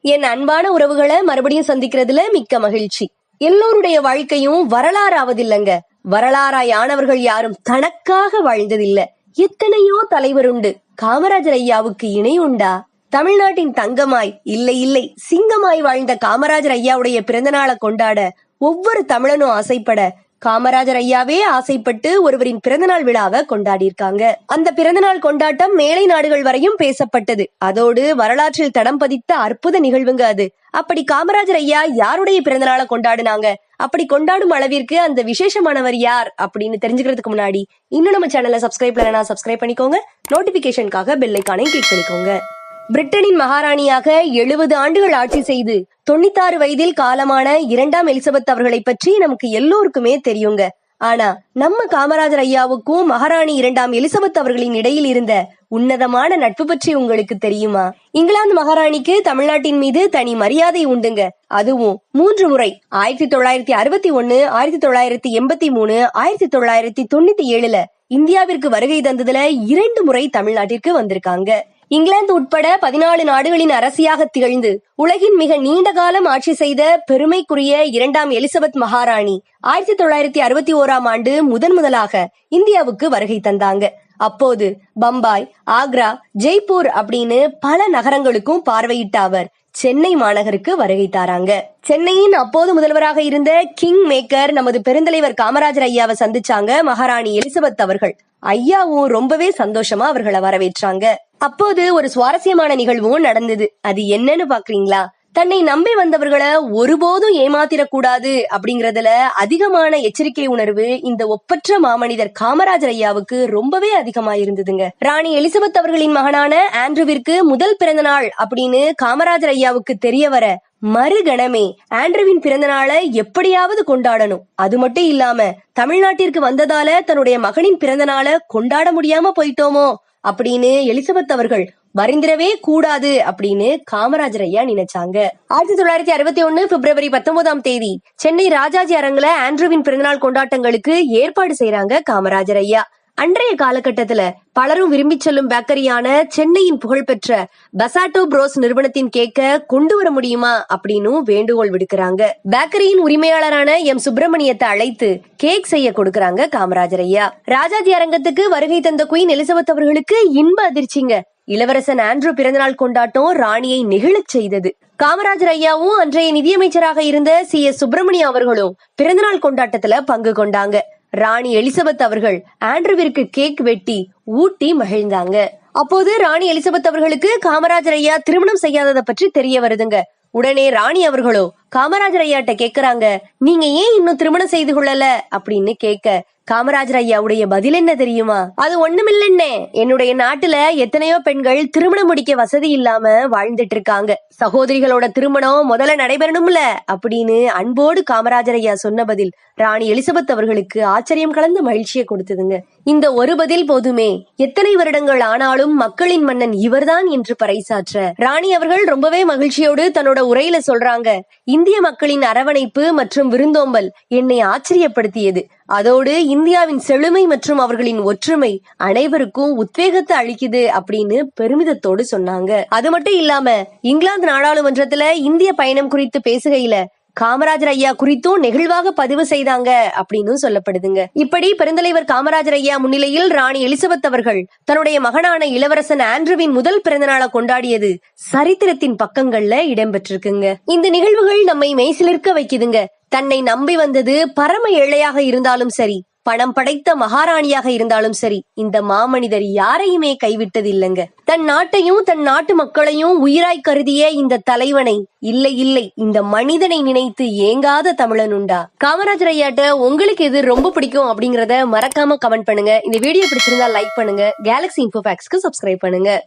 என் அன்பான உறவுகளை மறுபடியும் சந்திக்கிறதுல மிக்க மகிழ்ச்சி. எல்லோருடைய வாழ்க்கையும் வரலாறாவதில்லைங்க. வரலாறாயானவர்கள் வரலாறாய் ஆனவர்கள் யாரும் தனக்காக வாழ்ந்ததில்ல. எத்தனையோ தலைவர் உண்டு. காமராஜர் ஐயாவுக்கு இணை உண்டா? தமிழ்நாட்டின் தங்கமாய் இல்லை இல்லை சிங்கமாய் வாழ்ந்த காமராஜர் ஐயாவுடைய பிறந்த நாளை கொண்டாட ஒவ்வொரு தமிழனும் ஆசைப்பட காமராஜர் ஐயாவே ஆசைப்பட்டு ஒருவரின் பிறந்தநாள் விழாவை கொண்டாடியிருக்காங்க. அந்த பிறந்தநாள் கொண்டாட்டம் மேலை நாடுகள் வரையும் பேசப்பட்டது. அதோடு வரலாற்றில் தடம் பதித்த அற்புத நிகழ்வுங்க அது. அப்படி காமராஜர் ஐயா யாருடைய பிறந்தநாளை கொண்டாடினாங்க? அப்படி கொண்டாடும் அளவிற்கு அந்த விசேஷமானவர் யார் அப்படின்னு தெரிஞ்சுக்கிறதுக்கு முன்னாடி இன்னும் நம்ம சேனலை சப்ஸ்கிரைப் பண்ணனா சப்ஸ்கிரைப் பண்ணிக்கோங்க. நோட்டிபிகேஷனுக்காக பெல் ஐக்கானையும் கிளிக் பண்ணிக்கோங்க. பிரிட்டனின் மகாராணியாக எழுபது ஆண்டுகள் ஆட்சி செய்து தொண்ணூத்தாறு வயதில் காலமான இரண்டாம் எலிசபெத் அவர்களை பற்றி நமக்கு எல்லோருக்குமே தெரியுங்க. ஆனா நம்ம காமராஜர் ஐயாவுக்கும் மகாராணி இரண்டாம் எலிசபெத் அவர்களின் இடையில் இருந்த உன்னதமான நட்பு பற்றி உங்களுக்கு தெரியுமா? இங்கிலாந்து மகாராணிக்கு தமிழ்நாட்டின் மீது தனி மரியாதை உண்டுங்க. அதுவும் மூன்று முறை. ஆயிரத்தி தொள்ளாயிரத்தி அறுபத்தி ஒன்னு ஆயிரத்தி தொள்ளாயிரத்தி எண்பத்தி மூணு ஆயிரத்தி தொள்ளாயிரத்தி தொண்ணூத்தி ஏழுல இந்தியாவிற்கு வருகை தந்ததுல இரண்டு முறை தமிழ்நாட்டிற்கு வந்திருக்காங்க. இங்கிலாந்து உட்பட பதினாலு நாடுகளின் அரசியாக திகழ்ந்து உலகின் மிக நீண்ட காலம் ஆட்சி செய்த பெருமைக்குரிய இரண்டாம் எலிசபெத் மகாராணி ஆயிரத்தி தொள்ளாயிரத்தி அறுபத்தி ஓராம் ஆண்டு முதன் முதலாக இந்தியாவுக்கு வருகை தந்தாங்க. அப்போது பம்பாய் ஆக்ரா ஜெய்ப்பூர் அப்படின்னு பல நகரங்களுக்கும் பார்வையிட்ட அவர் சென்னை மாநகருக்கு வருகை தாராங்க. சென்னையின் அப்போது முதல்வராக இருந்த கிங் மேக்கர் நமது பெருந்தலைவர் காமராஜர் ஐயாவை சந்திச்சாங்க மகாராணி எலிசபெத் அவர்கள். ஐயாவும் ரொம்பவே சந்தோஷமா அவர்களை வரவேற்றாங்க. அப்போது ஒரு சுவாரஸ்யமான நிகழ்வும் நடந்தது. அது என்னன்னு பாக்குறீங்களா தன்னை நம்பி வந்தவர்களை ஒருபோதும் ஏமாத்திடக்கூடாது அப்படிங்கறதுல அதிகமான எச்சரிக்கை உணர்வு இந்த ஒப்பற்ற மாமனிதர் காமராஜர் ஐயாவுக்கு ரொம்பவே அதிகமா இருந்ததுங்க ராணி எலிசபெத் அவர்களின் மகனான ஆண்ட்ரூவிற்கு முதல் பிறந்த நாள் அப்படின்னு காமராஜர் ஐயாவுக்கு தெரிய வர மறுகணமே ஆண்ட்ரூவின் பிறந்த நாளை எப்படியாவது கொண்டாடணும். அது மட்டும் இல்லாம தமிழ்நாட்டிற்கு வந்ததால தன்னுடைய மகனின் பிறந்த நாளை கொண்டாட முடியாம போயிட்டோமோ அப்படின்னு எலிசபெத் அவர்கள் வருந்திரவே கூடாது அப்படின்னு காமராஜர் ஐயா நினைச்சாங்க. ஆயிரத்தி தொள்ளாயிரத்தி அறுபத்தி ஒன்னு பிப்ரவரி பத்தொன்பதாம் தேதி சென்னை ராஜாஜி அரங்குல ஆண்ட்ரூவின் பிறந்தநாள் கொண்டாட்டங்களுக்கு ஏற்பாடு செய்யறாங்க காமராஜர் ஐயா. அன்றைய காலகட்டத்துல பலரும் விரும்பி செல்லும் பேக்கரியான சென்னையின் புகழ்பெற்ற பசாட்டோ புரோஸ் நிறுவனத்தின் கேக்க கொண்டு வர முடியுமா அப்படின்னு வேண்டுகோள் விடுக்கிறாங்க. பேக்கரியின் உரிமையாளரான எம். சுப்பிரமணியத்தை அழைத்து கேக் செய்ய கொடுக்கறாங்க காமராஜர் ஐயா. ராஜாஜி அரங்கத்துக்கு வருகை தந்த குயின் எலிசபெத் அவர்களுக்கு இன்ப அதிர்ச்சிங்க. இளவரசன் ஆண்ட்ரூ பிறந்தநாள் கொண்டாட்டம் ராணியை நெகிழச் செய்தது. காமராஜர் ஐயாவும் அன்றைய நிதியமைச்சராக இருந்த சி. எஸ். சுப்பிரமணியம் அவர்களும் பிறந்தநாள் கொண்டாட்டத்துல பங்கு கொண்டாங்க. ராணி எலிசபெத் அவர்கள் ஆண்ட்ரூவிற்கு கேக் வெட்டி ஊட்டி மகிழ்ந்தாங்க. அப்போது ராணி எலிசபெத் அவர்களுக்கு காமராஜர் ஐயா திருமணம் செய்யாததை பற்றி தெரிய வருதுங்க. உடனே ராணி அவர்களோ காமராஜர் ஐயாட்ட கேக்குறாங்க. நீங்க ஏன் இன்னும் திருமணம் செய்து கொள்ளல? அப்படின்னு கேட்க காமராஜர் ஐயாவுடைய பதில் என்ன தெரியுமா? அது ஒண்ணுமில்லன்னே என்னுடைய நாட்டுல எத்தனையோ பெண்கள் திருமணம் முடிக்க வசதி இல்லாம வாழ்ந்துட்டு இருக்காங்க. சகோதரிகளோட திருமணம் முதல்ல நடைபெறணும்ல? அப்படின்னு அன்போடு காமராஜர் ஐயா சொன்ன பதில் ராணி எலிசபெத் அவர்களுக்கு ஆச்சரியம் கலந்த மகிழ்ச்சியை கொடுத்ததுங்க. இந்த ஒரு பதில் போதுமே. எத்தனை வருடங்கள் ஆனாலும் மக்களின் மன்னன் இவர்தான் என்று பறைசாற்ற ராணி அவர்கள் ரொம்பவே மகிழ்ச்சியோடு தன்னோட உரையில சொல்றாங்க. இந்திய மக்களின் அரவணைப்பு மற்றும் விருந்தோம்பல் என்னை ஆச்சரியப்படுத்தியது. அதோடு இந்தியாவின் செழுமை மற்றும் அவர்களின் ஒற்றுமை அனைவருக்கும் உத்வேகத்தை அளிக்குது அப்படின்னு பெருமிதத்தோடு சொன்னாங்க. அது மட்டும் இல்லாம இங்கிலாந்து நாடாளுமன்றத்துல இந்திய பயணம் குறித்து பேசுகையில காமராஜர் ஐயா குறித்தும் நெகிழ்வாக பதிவு செய்தாங்க அப்படின்னு சொல்லப்படுதுங்க. இப்படி பெருந்தலைவர் காமராஜர் ஐயா முன்னிலையில் ராணி எலிசபெத் அவர்கள் தன்னுடைய மகனான இளவரசன் ஆண்ட்ரூவின் முதல் பிறந்தநாளை கொண்டாடியது சரித்திரத்தின் பக்கங்கள்ல இடம்பெற்றிருக்குங்க. இந்த நிகழ்வுகள் நம்மை மெய்சிலிருக்க வைக்குதுங்க. தன்னை நம்பி வந்தது பரம ஏழையாக இருந்தாலும் சரி பணம் படைத்த மகாராணியாக இருந்தாலும் சரி இந்த மாமனிதர் யாரையுமே கைவிட்டதில்லைங்க. தன் நாட்டையும் தன் நாட்டு மக்களையும் உயிராய் கருதிய இந்த தலைவனை இல்லை இல்லை இந்த மனிதனை நினைத்து ஏங்காத தமிழன் உண்டா? காமராஜர் ஐயாட்ட உங்களுக்கு எது ரொம்ப பிடிக்கும் அப்படிங்கறத மறக்காம கமெண்ட் பண்ணுங்க. இந்த வீடியோ பிடிச்சிருந்தா லைக் பண்ணுங்க. கேலக்ஸி இன்ஃபோபேக்ஸ்க்கு சப்ஸ்கிரைப் பண்ணுங்க.